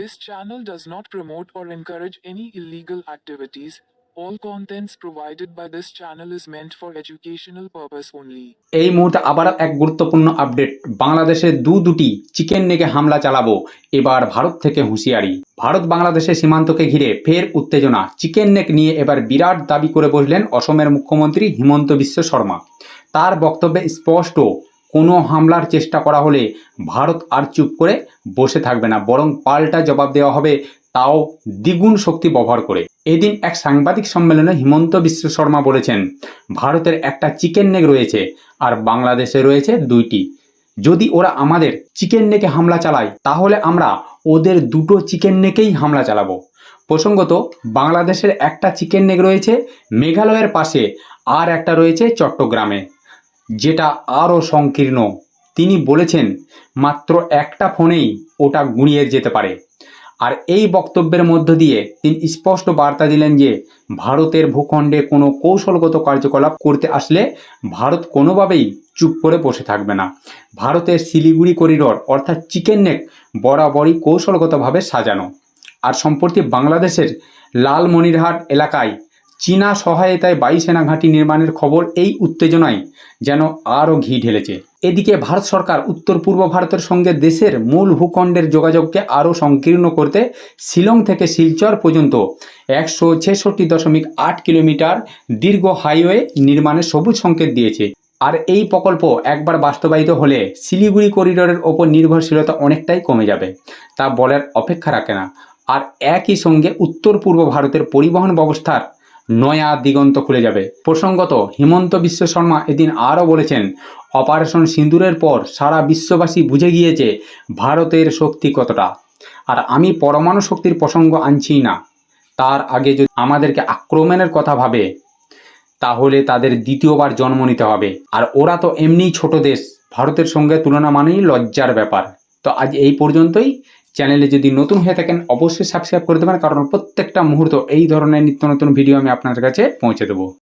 This channel does not promote or encourage any illegal activities. All contents provided by this channel is meant for educational purpose only. এই মুহূর্তে আবার এক গুরুত্বপূর্ণ update বাংলাদেশে দু দুটি চিকেন নেকে হামলা চালাবো। এবার ভারত থেকে হুঁশিয়ারি। ভারত বাংলাদেশের সীমান্তকে ঘিরে ফের উত্তেজনা। চিকেন নেক নিয়ে এবার বিরাট দাবি করে বসলেন অসমের মুখ্যমন্ত্রী হিমন্ত বিশ্ব শর্মা। তার বক্তব্যে স্পষ্ট কোনো হামলার চেষ্টা করা হলে ভারত আর চুপ করে বসে থাকবে না, বরং পাল্টা জবাব দেওয়া হবে তাও দ্বিগুণ শক্তি ব্যবহার করে। এদিন এক সাংবাদিক সম্মেলনে হিমন্ত বিশ্ব শর্মা বলেছেন, ভারতের একটা চিকেন নেক রয়েছে আর বাংলাদেশে রয়েছে দুইটি। যদি ওরা আমাদের চিকেন নেকে হামলা চালায়, তাহলে আমরা ওদের দুটো চিকেন নেকেই হামলা চালাবো। প্রসঙ্গত, বাংলাদেশের একটা চিকেন নেক রয়েছে, মেঘালয়ের পাশে আর একটা রয়েছে চট্টগ্রামে। যেটা আরও সংকীর্ণ। তিনি বলেছেন, মাত্র একটা ফোনেই ওটা গুঁড়িয়ে যেতে পারে। আর এই বক্তব্যের মধ্য দিয়ে তিনি স্পষ্ট বার্তা দিলেন যে, ভারতের ভূখণ্ডে কোনো কৌশলগত কার্যকলাপ করতে আসলে ভারত কোনোভাবেই চুপ করে বসে থাকবে না। ভারতের শিলিগুড়ি করিডোর, অর্থাৎ চিকেন নেক, বরাবরই কৌশলগতভাবে সাজানো। আর সম্প্রতি বাংলাদেশের লালমনিরহাট এলাকায় চীনা সহায়তায় বায়ুসেনা ঘাঁটি নির্মাণের খবর এই উত্তেজনায় যেন আরও ঘি ঢেলেছে। এদিকে ভারত সরকার উত্তর পূর্ব ভারতের সঙ্গে দেশের মূল ভূখণ্ডের যোগাযোগকে আরও সংকীর্ণ করতে শিলং থেকে শিলচর পর্যন্ত একশো ছেষট্টি দশমিক আট কিলোমিটার দীর্ঘ হাইওয়ে নির্মাণের সবুজ সংকেত দিয়েছে। আর এই প্রকল্প একবার বাস্তবায়িত হলে শিলিগুড়ি করিডোরের ওপর নির্ভরশীলতা অনেকটাই কমে যাবে, তা বলার অপেক্ষা রাখে না। আর একই সঙ্গে উত্তর পূর্ব ভারতের পরিবহন ব্যবস্থার নয়া দিগন্ত খুলে যাবে। প্রসঙ্গত, হিমন্ত বিশ্ব শর্মা এদিন আরও বলেছেন, অপারেশন সিঁদুরের পর সারা বিশ্ববাসী বুঝে গিয়েছে ভারতের শক্তি কতটা। আর আমি পরমাণু শক্তির প্রসঙ্গ আনছি না। তার আগে যদি আমাদেরকে আক্রমণের কথা ভাবে, তাহলে তাদের দ্বিতীয়বার জন্ম নিতে হবে। আর ওরা তো এমনিই ছোট দেশ, ভারতের সঙ্গে তুলনা মানেই লজ্জার ব্যাপার। তো আজ এই পর্যন্তই। চ্যানেলে যদি নতুন হয়ে থাকেন, অবশ্যই সাবস্ক্রাইব করে দেবেন, কারণ প্রত্যেকটা মুহূর্ত এই ধরনের নিত্য নতুন ভিডিও আমি আপনার কাছে পৌঁছে দেবো।